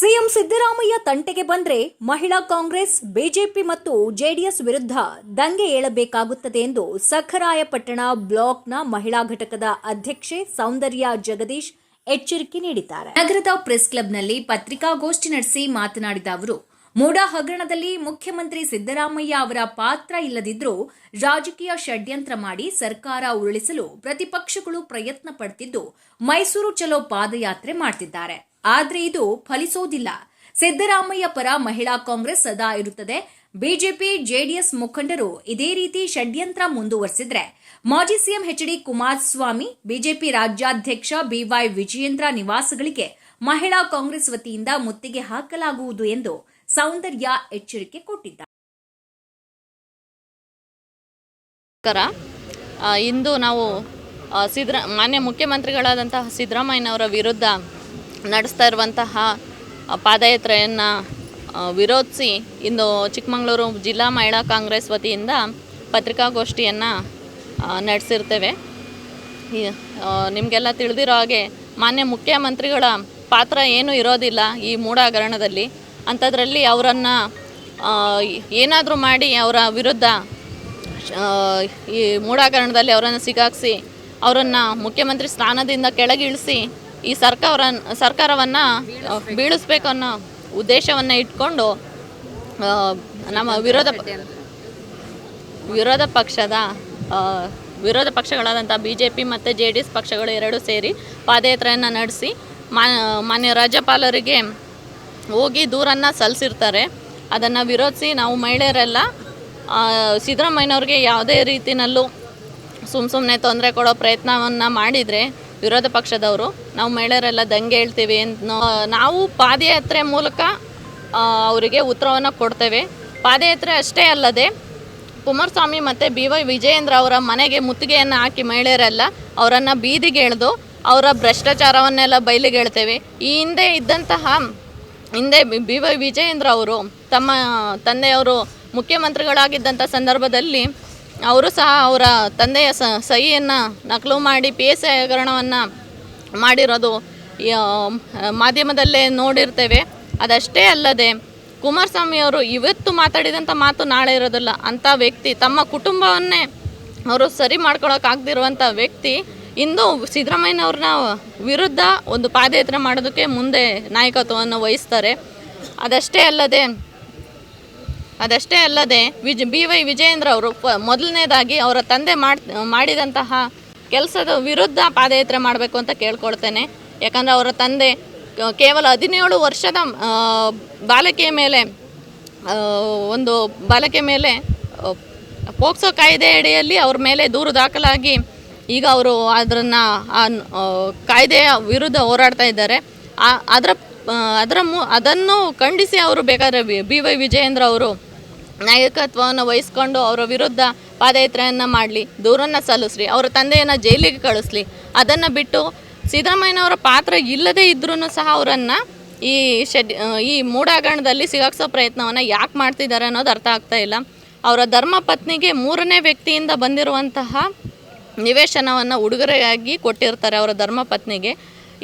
CM Siddaramaiah ತಂಟೆಗೆ ಬಂದ್ರೆ ಮಹಿಳಾ ಕಾಂಗ್ರೆಸ್, ಬಿಜೆಪಿ ಮತ್ತು ಜೆಡಿಎಸ್ ವಿರುದ್ಧ ದಂಗೆ ಏಳಬೇಕಾಗುತ್ತದೆ ಎಂದು ಸಖರಾಯಪಟ್ಟಣ ಬ್ಲಾಕ್ನ ಮಹಿಳಾ ಘಟಕದ ಅಧ್ಯಕ್ಷೆ ಸೌಂದರ್ಯ ಜಗದೀಶ್ ಎಚ್ಚರಿಕೆ ನೀಡಿದ್ದಾರೆ. ನಗರದ ಪ್ರೆಸ್ ಕ್ಲಬ್ನಲ್ಲಿ ಪತ್ರಿಕಾಗೋಷ್ಠಿ ನಡೆಸಿ ಮಾತನಾಡಿದ ಅವರು, ಮೂಡ ಹಗರಣದಲ್ಲಿ ಮುಖ್ಯಮಂತ್ರಿ ಸಿದ್ದರಾಮಯ್ಯ ಅವರ ಪಾತ್ರ ಇಲ್ಲದಿದ್ದರೂ ರಾಜಕೀಯ ಷಡ್ಯಂತ್ರ ಮಾಡಿ ಸರ್ಕಾರ ಉರುಳಿಸಲು ಪ್ರತಿಪಕ್ಷಗಳು ಪ್ರಯತ್ನ ಪಡ್ತಿದ್ದು ಮೈಸೂರು ಚಲೋ ಪಾದಯಾತ್ರೆ ಮಾಡ್ತಿದ್ದಾರೆ. ಆದ್ರೆ ಇದು ಫಲಿಸೋದಿಲ್ಲ. ಸಿದ್ದರಾಮಯ್ಯ ಪರ ಮಹಿಳಾ ಕಾಂಗ್ರೆಸ್ ಸದಾ ಇರುತ್ತದೆ. ಬಿಜೆಪಿ, ಜೆಡಿಎಸ್ ಮುಖಂಡರು ಇದೇ ರೀತಿ ಷಡ್ಯಂತ್ರ ಮುಂದುವರೆಸಿದ್ರೆ. ಮಾಜಿ CM H D Kumaraswamy, BJP ರಾಜ್ಯಾಧ್ಯಕ್ಷ ಬಿವೈ ವಿಜಯೇಂದ್ರ ನಿವಾಸಗಳಿಗೆ ಮಹಿಳಾ ಕಾಂಗ್ರೆಸ್ ವತಿಯಿಂದ ಮುತ್ತಿಗೆ ಹಾಕಲಾಗುವುದು ಎಂದು ಸೌಂದರ್ಯ ಎಚ್ಚರಿಕೆ ಕೊಟ್ಟಿದ್ದಾರೆ. ಇಂದು ನಾವು ಮಾನ್ಯ ಮುಖ್ಯಮಂತ್ರಿಗಳಾದಂತಹ ಸಿದ್ದರಾಮಯ್ಯನವರ ವಿರುದ್ಧ ನಡೆಸ್ತಾ ಇರುವಂತಹ ಪಾದಯಾತ್ರೆಯನ್ನು ವಿರೋಧಿಸಿ ಇಂದು ಚಿಕ್ಕಮಗಳೂರು ಜಿಲ್ಲಾ ಮಹಿಳಾ ಕಾಂಗ್ರೆಸ್ ವತಿಯಿಂದ ಪತ್ರಿಕಾಗೋಷ್ಠಿಯನ್ನು ನಡೆಸಿರ್ತೇವೆ. ನಿಮಗೆಲ್ಲ ತಿಳಿದಿರೋ ಹಾಗೆ ಮಾನ್ಯ ಮುಖ್ಯಮಂತ್ರಿಗಳ ಪಾತ್ರ ಏನೂ ಇರೋದಿಲ್ಲ ಈ ಮೂಢ ಹಗರಣದಲ್ಲಿ ಅಂಥದ್ರಲ್ಲಿ ಅವರನ್ನು ಏನಾದರೂ ಮಾಡಿ ಅವರ ವಿರುದ್ಧ ಈ ಮೂಢಾಕರಣದಲ್ಲಿ ಅವರನ್ನು ಸಿಗಾಕ್ಸಿ, ಅವರನ್ನು ಮುಖ್ಯಮಂತ್ರಿ ಸ್ಥಾನದಿಂದ ಕೆಳಗಿಳಿಸಿ ಈ ಸರ್ಕಾರ ಸರ್ಕಾರವನ್ನು ಬೀಳಿಸ್ಬೇಕು ಅನ್ನೋ ಉದ್ದೇಶವನ್ನು ಇಟ್ಕೊಂಡು ನಮ್ಮ ವಿರೋಧ ವಿರೋಧ ಪಕ್ಷದ ವಿರೋಧ ಪಕ್ಷಗಳಾದಂಥ ಬಿ ಜೆ ಪಿ ಮತ್ತು ಜೆ ಡಿ ಎಸ್ ಪಕ್ಷಗಳು ಎರಡೂ ಸೇರಿ ಪಾದಯಾತ್ರೆಯನ್ನು ನಡೆಸಿ ಮಾನ್ಯ ರಾಜ್ಯಪಾಲರಿಗೆ ಹೋಗಿ ದೂರನ್ನು ಸಲ್ಲಿಸಿರ್ತಾರೆ. ಅದನ್ನು ವಿರೋಧಿಸಿ ನಾವು ಮಹಿಳೆಯರೆಲ್ಲ ಸಿದ್ದರಾಮಯ್ಯನವ್ರಿಗೆ ಯಾವುದೇ ರೀತಿಯಲ್ಲೂ ಸುಮ್ಮ ಸುಮ್ಮನೆ ತೊಂದರೆ ಕೊಡೋ ಪ್ರಯತ್ನವನ್ನು ಮಾಡಿದರೆ ವಿರೋಧ ಪಕ್ಷದವರು, ನಾವು ಮಹಿಳೆಯರೆಲ್ಲ ದಂಗೆ ಹೇಳ್ತೀವಿ ನಾವು ಪಾದಯಾತ್ರೆ ಮೂಲಕ ಅವರಿಗೆ ಉತ್ತರವನ್ನು ಕೊಡ್ತೇವೆ. ಪಾದಯಾತ್ರೆ ಅಷ್ಟೇ ಅಲ್ಲದೆ, ಕುಮಾರಸ್ವಾಮಿ ಮತ್ತು ಬಿ ವೈ ವಿಜಯೇಂದ್ರ ಅವರ ಮನೆಗೆ ಮುತ್ತಿಗೆಯನ್ನು ಹಾಕಿ ಮಹಿಳೆಯರೆಲ್ಲ ಅವರನ್ನು ಬೀದಿಗೆ ಎಳೆದು, ಅವರ ಭ್ರಷ್ಟಾಚಾರವನ್ನೆಲ್ಲ ಬಯಲಿಗೆ ಹೇಳ್ತೇವೆ. ಈ ಹಿಂದೆ ಇದ್ದಂತಹ, ಹಿಂದೆ ಬಿ ವೈ ವಿಜಯೇಂದ್ರ ಅವರು, ತಮ್ಮ ತಂದೆಯವರು ಮುಖ್ಯಮಂತ್ರಿಗಳಾಗಿದ್ದಂಥ ಸಂದರ್ಭದಲ್ಲಿ ಅವರು ಸಹ ಅವರ ತಂದೆಯ ಸಹಿಯನ್ನು ನಕಲು ಮಾಡಿ ಪಿ ಎಸ್ ಐ ಮಾಡಿರೋದು ಮಾಧ್ಯಮದಲ್ಲೇ ನೋಡಿರ್ತೇವೆ. ಅದಷ್ಟೇ ಅಲ್ಲದೆ ಕುಮಾರಸ್ವಾಮಿ ಅವರು ಇವತ್ತು ಮಾತಾಡಿದಂಥ ಮಾತು ನಾಳೆ ಇರೋದಿಲ್ಲ. ಅಂಥ ವ್ಯಕ್ತಿ, ತಮ್ಮ ಕುಟುಂಬವನ್ನೇ ಅವರು ಸರಿ ಮಾಡ್ಕೊಳಕ್ಕಾಗದಿರುವಂಥ ವ್ಯಕ್ತಿ ಇಂದು ಸಿದ್ದರಾಮಯ್ಯನವ್ರನ್ನ ವಿರುದ್ಧ ಒಂದು ಪಾದಯಾತ್ರೆ ಮಾಡೋದಕ್ಕೆ ಮುಂದೆ ನಾಯಕತ್ವವನ್ನು ವಹಿಸ್ತಾರೆ. ಅದಷ್ಟೇ ಅಲ್ಲದೆ ಅದಷ್ಟೇ ಅಲ್ಲದೆ ವಿಜ್ ಬಿ ವೈ ವಿಜಯೇಂದ್ರ ಅವರು ಮೊದಲನೇದಾಗಿ ಅವರ ತಂದೆ ಮಾಡ್ ಮಾಡಿದಂತಹ ಕೆಲಸದ ವಿರುದ್ಧ ಪಾದಯಾತ್ರೆ ಮಾಡಬೇಕು ಅಂತ ಕೇಳ್ಕೊಳ್ತೇನೆ. ಯಾಕಂದರೆ ಅವರ ತಂದೆ ಕೇವಲ ಹದಿನೇಳು ವರ್ಷದ ಬಾಲಕಿಯ ಮೇಲೆ ಒಂದು ಬಾಲಕಿಯ ಮೇಲೆ ಪೋಕ್ಸೋ ಕಾಯ್ದೆ ಅಡಿಯಲ್ಲಿ ಅವ್ರ ಮೇಲೆ ದೂರು ದಾಖಲಾಗಿ ಈಗ ಅವರು ಅದನ್ನು ಕಾಯ್ದೆಯ ವಿರುದ್ಧ ಹೋರಾಡ್ತಾ ಇದ್ದಾರೆ. ಅದರ ಅದರ ಮು ಅದನ್ನು ಖಂಡಿಸಿ ಅವರು ಬೇಕಾದರೆ ಬಿ ವೈ ವಿಜಯೇಂದ್ರ ಅವರು ನಾಯಕತ್ವವನ್ನು ವಹಿಸ್ಕೊಂಡು ಅವರ ವಿರುದ್ಧ ಪಾದಯಾತ್ರೆಯನ್ನು ಮಾಡಲಿ, ದೂರನ್ನು ಸಲ್ಲಿಸ್ರಿ ಅವರ ತಂದೆಯನ್ನು ಜೈಲಿಗೆ ಕಳಿಸ್ಲಿ, ಅದನ್ನು ಬಿಟ್ಟು ಸಿದ್ದರಾಮಯ್ಯನವರ ಪಾತ್ರ ಇಲ್ಲದೇ ಇದ್ರೂ ಸಹ ಅವರನ್ನು ಈ ಶೆಡ್ ಈ ಮೂಡಾಗಣದಲ್ಲಿ ಸಿಗಾಕ್ಸೋ ಪ್ರಯತ್ನವನ್ನು ಯಾಕೆ ಮಾಡ್ತಿದ್ದಾರೆ ಅನ್ನೋದು ಅರ್ಥ ಆಗ್ತಾ ಇಲ್ಲ. ಅವರ ಧರ್ಮ ಪತ್ನಿಗೆ ಮೂರನೇ ವ್ಯಕ್ತಿಯಿಂದ ಬಂದಿರುವಂತಹ ನಿವೇಶನವನ್ನು ಉಡುಗೊರೆಯಾಗಿ ಕೊಟ್ಟಿರ್ತಾರೆ ಅವರ ಧರ್ಮ ಪತ್ನಿಗೆ.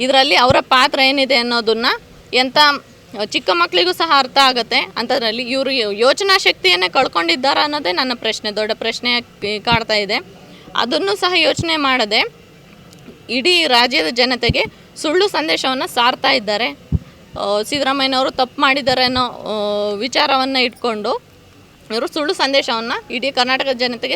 ಇದರಲ್ಲಿ ಅವರ ಪಾತ್ರ ಏನಿದೆ ಅನ್ನೋದನ್ನು ಎಂಥ ಚಿಕ್ಕ ಮಕ್ಕಳಿಗೂ ಸಹ ಅರ್ಥ ಆಗುತ್ತೆ. ಅಂಥದ್ರಲ್ಲಿ ಇವರು ಯೋಚನಾ ಶಕ್ತಿಯನ್ನೇ ಕಳ್ಕೊಂಡಿದ್ದಾರೆ ಅನ್ನೋದೇ ನನ್ನ ಪ್ರಶ್ನೆ, ದೊಡ್ಡ ಪ್ರಶ್ನೆ ಕಾಡ್ತಾ ಇದೆ. ಅದನ್ನು ಸಹ ಯೋಚನೆ ಮಾಡದೆ ಇಡೀ ರಾಜ್ಯದ ಜನತೆಗೆ ಸುಳ್ಳು ಸಂದೇಶವನ್ನು ಸಾರ್ತಾ ಇದ್ದಾರೆ. ಸಿದ್ದರಾಮಯ್ಯನವರು ತಪ್ಪು ಮಾಡಿದ್ದಾರೆ ಅನ್ನೋ ವಿಚಾರವನ್ನು ಇಟ್ಕೊಂಡು ಇವರು ಸುಳ್ಳು ಸಂದೇಶವನ್ನು ಇಡೀ ಕರ್ನಾಟಕದ ಜನತೆಗೆ